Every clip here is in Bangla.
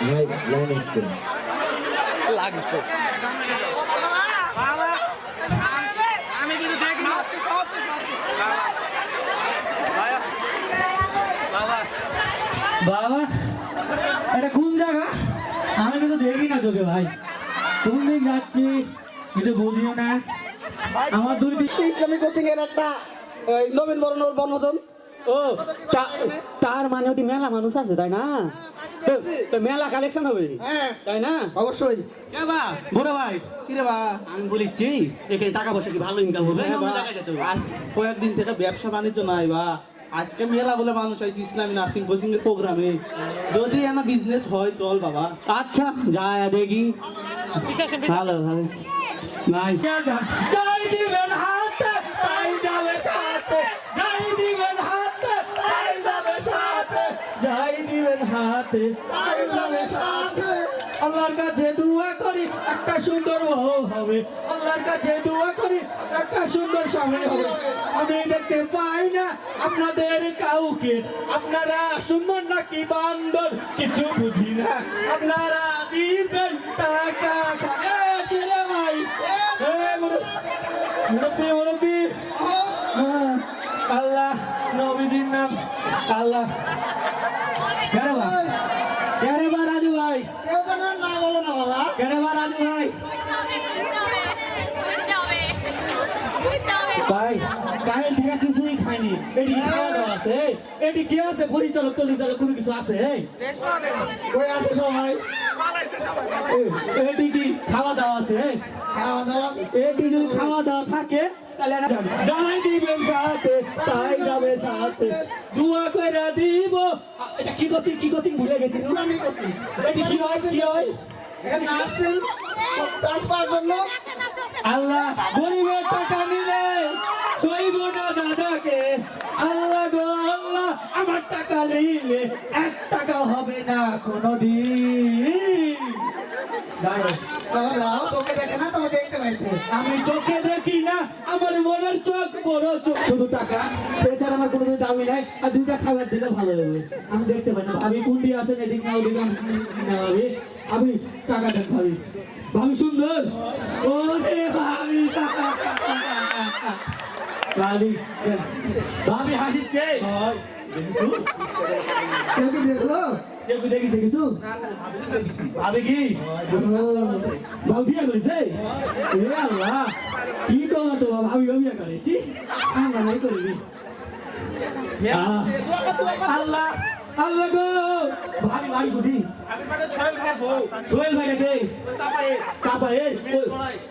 ভাই লাইন আসছে লাগছে বাবা এটা কোন জায়গা? আমি কিন্তু দেখি না চোখে ভাই। কোন দিক যাচ্ছি? কিন্তু বুঝিও না। আমার দুই দিক ইসলামী কোচিং এর একটা নবীন বরণ ওর বনভোজন। ও তার মানে ওটি মেলা মানুষ আছে তাই না? তো- তো মেলা কালেকশন হবে? হ্যাঁ তাই না? অবশ্যই। এ ভাই। কিরে বা? আমি বলেছি এখানে টাকা পয়সা কি ভালো ইনকাম হবে? আজ কয়েকদিন থেকে ব্যবসা বাণিজ্য নাই বা। আজকে মেলা বলে মানুষ আইছে ইসলামী নার্সিং কোচিং এর প্রোগ্রামে যদি এনা বিজনেস হয় চল বাবা। আচ্ছা যায় দেখি। ভালো ভালো। ভাই। দিবেন সাথে। আল্লাহর কাছে দোয়া করি একটা সুন্দর বউ হবে। আল্লাহর কাছে দোয়া করি একটা সুন্দর স্বামী হবে। আমি দেখতে পাই না আপনাদের কাউকে। আপনারা সুন্দর নাকি বান্দর? কিছু বুঝি না। আপনারা দিবেন টাকা ভাই? মুরব্বি, মুরব্বি আল্লাহ নবীজির নাম আল্লাহ কেরে বা কেরে বা রাজু ভাই কেউ যেন না বলো রাজু ভাই ভাই কাল থেকে কিছুই খাইনি এটি খাওয়া দাওয়া আছে? এটি কি আছে? পরিচালক টরিচালক কোনো কিছু আছে? কই আছে সবাই? এটি কি খাওয়া দাওয়া আছে? খাওয়া দাওয়া? এটি যদি খাওয়া দাওয়া থাকে জানাই দিবেন সাথে তাই যাবে সাথে। দুয়া করে দিব। এটা কি করছি কি করছি ভুলে গেছি। এটি কি হয় কি হয়? নার্সিং চান্স পাওয়ার জন্য। আল্লাহ গরিবের টাকা নিলে সইব না দাদাকে। আল্লাহ গো আল্লাহ আমার টাকা নিলে এক টাকা হবে না কোনোদিন। দাও তোকে দেখে না তোমাকে? আমি চোখে দেখি না আমার মনের চোখ বড় চোখ। শুধু টাকা এছাড়া আমার কোনো দামি নাই আর দুইটা খাবার দিলে ভালো হবে। আমি দেখতে পাই না ভাবি কোনটি আছেন এদিক না ওদিক আমি ভাবি। আমি টাকা দেখ ভাবি ভাবি সুন্দর ও রে ভাবি ভাবি ভাবি হাসিচ্ছে কেউ কি দেখল কেউ কি দেখিছে কিছু ভাবি কি ভাবি বিয়ে করেছে এ আল্লাহ কি তোমার তো ভাবি বিয়ে করেছি আমরা নাই করিনি আল্লাহ আল্লাহ গো সোহেল ভাই কে চাপা এ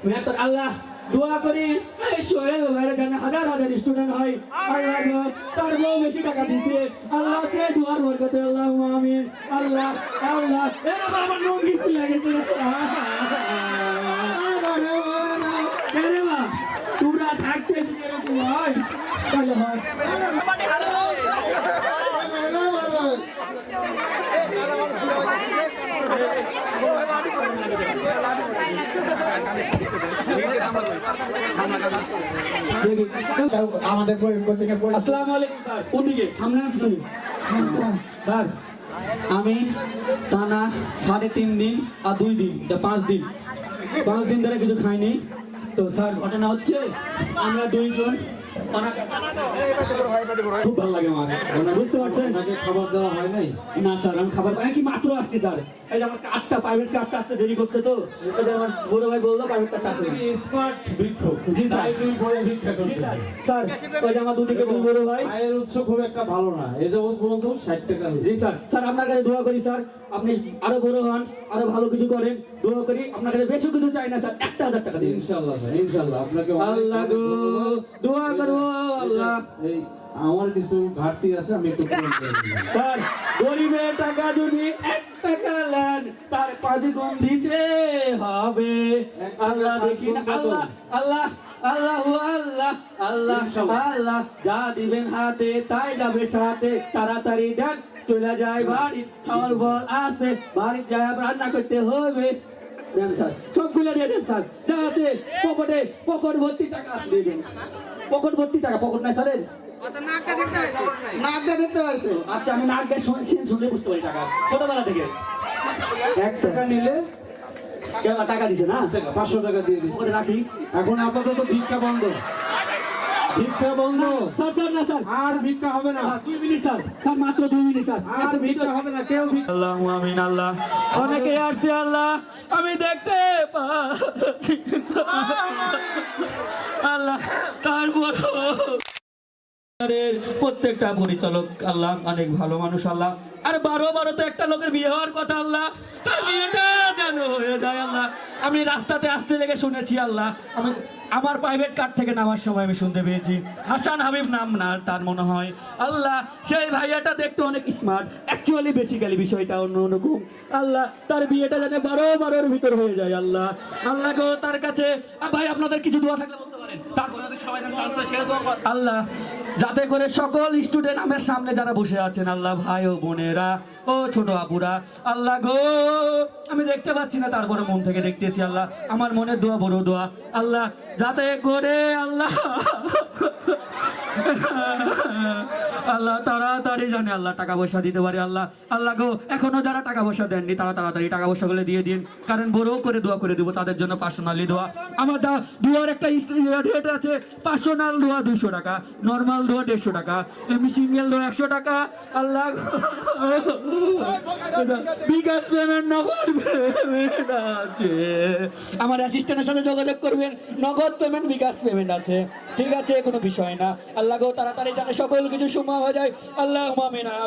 মেয়ে তো আল্লাহ দোয়া করি, এই সোহেল ভাইয়ের জন্য হাজার হাজার স্টুডেন্ট হয়। আল্লাহ তার বউ বেশি টাকা দিচ্ছে আল্লাহ কে দোয়ার বরকতে আল্লাহ আমিন। আল্লাহ আল্লাহ। এর আমার নঙ্গি খুলে গেছে তোরা থাকতে হয়? তাহলে হয়। আমাদের দিকে? সামনে স্যার, আমি টানা সাড়ে তিন দিন আর দুই দিন পাঁচ দিন। পাঁচ দিন ধরে কিছু খাইনি। তো স্যার, ঘটনা হচ্ছে আমরা দুইজন খুব ভালো লাগে আমার। আপনারা বুঝতে পারছেন? খাবার দেওয়া হয় নাই? না স্যার আমি খাবার আমি কি? মাত্র আসছি স্যার। এই যে আমার কার্ডটা প্রাইভেট কার্ডটা আসতে দেরি করছে তো এই আমার বড় ভাই বলল প্রাইভেট কার্ডটা আসবে স্মার্ট বৃক্ষ। জি স্যার। জি স্যার। স্যার ওই যে আমার দুদিকে দুই বড় ভাই। আয়ের উৎস খুব একটা ভালো না। এ যাবৎ পর্যন্ত ষাট টাকা জি স্যার। স্যার আপনার কাছে দোয়া করি স্যার। আপনি আরও বড় হন আরও ভালো কিছু করেন। দোয়া করি আপনার কাছে বেশি কিছু চাই না স্যার। একটা হাজার টাকা দিন। স্যার। আপনাকে অনেক আল্লাহ গো দোয়া করব আল্লাহ এই আমার কিছু ঘাটতি আছে আমি একটু। স্যার গরিবের টাকা যদি এক টাকা নেন তার পাঁচ গুণ দিতে হবে। আল্লাহ দেখি আল্লাহ আল্লাহ আল্লাহ আল্লাহ আল্লাহ আল্লাহ যা দিবেন হাতে তাই যাবে সাথে। তাড়াতাড়ি দেন চলে যায় বাড়ি। চাল বল আছে বাড়ি যায় রান্না করতে হবে। দেন স্যার সবগুলো দিয়ে দেন স্যার যা আছে পকেটে পকেট ভর্তি টাকা দিয়ে দেন। পকেট ভর্তি টাকা পকেট নাই স্যারের আচ্ছা আচ্ছা আমি নাক দিয়ে শুনলে বুঝতে পারি টাকা। ছোটবেলা থেকে। এক টাকা নিলে টাকা দিছে না? টাকা পাঁচশো টাকা দিয়ে দিচ্ছি রাখি। এখন আপাতত ভিক্ষা বন্ধ। ভিক্ষা বন্ধ। স্যার স্যার না স্যার। আর ভিক্ষা হবে না। স্যার, দুই মিনিট স্যার। স্যার মাত্র দুই মিনিট স্যার। আর ভিক্ষা হবে না কেউ ভিক্ষা আল্লাহ আমিন আল্লাহ। অনেকে আসছে আল্লাহ। আমি দেখতে পাচ্ছি আল্লাহ আল্লাহ তারপর প্রত্যেকটা পরিচালক আল্লাহ অনেক ভালো মানুষ আল্লাহ। আর বারো বারো তো একটা লোকের বিয়ে হওয়ার কথা আল্লাহ। তার বিয়েটা যেন হয়ে যায় আল্লাহ। আমি রাস্তাতে আসতে লেগে শুনেছি আল্লাহ। আমি আমার প্রাইভেট কার থেকে নামার সময় আমি শুনতে পেয়েছি। হাসান হাবিব নাম না তার মনে হয়। আল্লাহ সেই ভাইয়াটা দেখতে অনেক স্মার্ট অ্যাকচুয়ালি বেসিক্যালি বিষয়টা অন্য রকম। আল্লাহ তার বিয়েটা যেন বারো বারোর ভিতর হয়ে যায় আল্লাহ। আল্লাহ গো তার কাছে ভাই আপনাদের কিছু দোয়া থাকলে বলতে পারেন। তারপর সবাই সেটা দোয়া আল্লাহ যাতে করে সকল স্টুডেন্ট আমার সামনে যারা বসে আছেন, আল্লাহ ভাই ও বোনেরা, ও ছোট আপুরা, আল্লাহ গো, আমি দেখতে পাচ্ছি না, তারপরে মন থেকে দেখতেছি, আল্লাহ, আমার মনে দোয়া, বড় দোয়া, আল্লাহ, যাতে করে আল্লাহ আল্লাহ তাড়াতাড়ি জানে, আল্লাহ টাকা পয়সা দিতে পারে আল্লাহ। আল্লাহ গো, এখনও যারা টাকা পয়সা দেননি, তারা তাড়াতাড়ি টাকা পয়সা গুলো দিয়ে দিন। কারণ বড় করে দোয়া করে দিব, তাদের জন্য পার্সোনালি দোয়া। আমার দা- দোয়ার একটা রেট আছে। পার্সোনাল দোয়া দুশো টাকা নর্মাল দোয়া দেড়শো টাকা, এমনি সিঙ্গেল দোয়া একশো টাকা। আল্লাহ বিকাশ পেমেন্ট নগদ পেমেন্ট আছে। আমার অ্যাসিস্ট্যান্টের সাথে যোগাযোগ করবেন, নগদ পেমেন্ট বিকাশ পেমেন্ট আছে। ঠিক আছে, কোনো বিষয় না। আল্লাহ গো, তাড়াতাড়ি জানে, সকল কিছু সময় হয়ে যায়। আল্লাহ মামিনা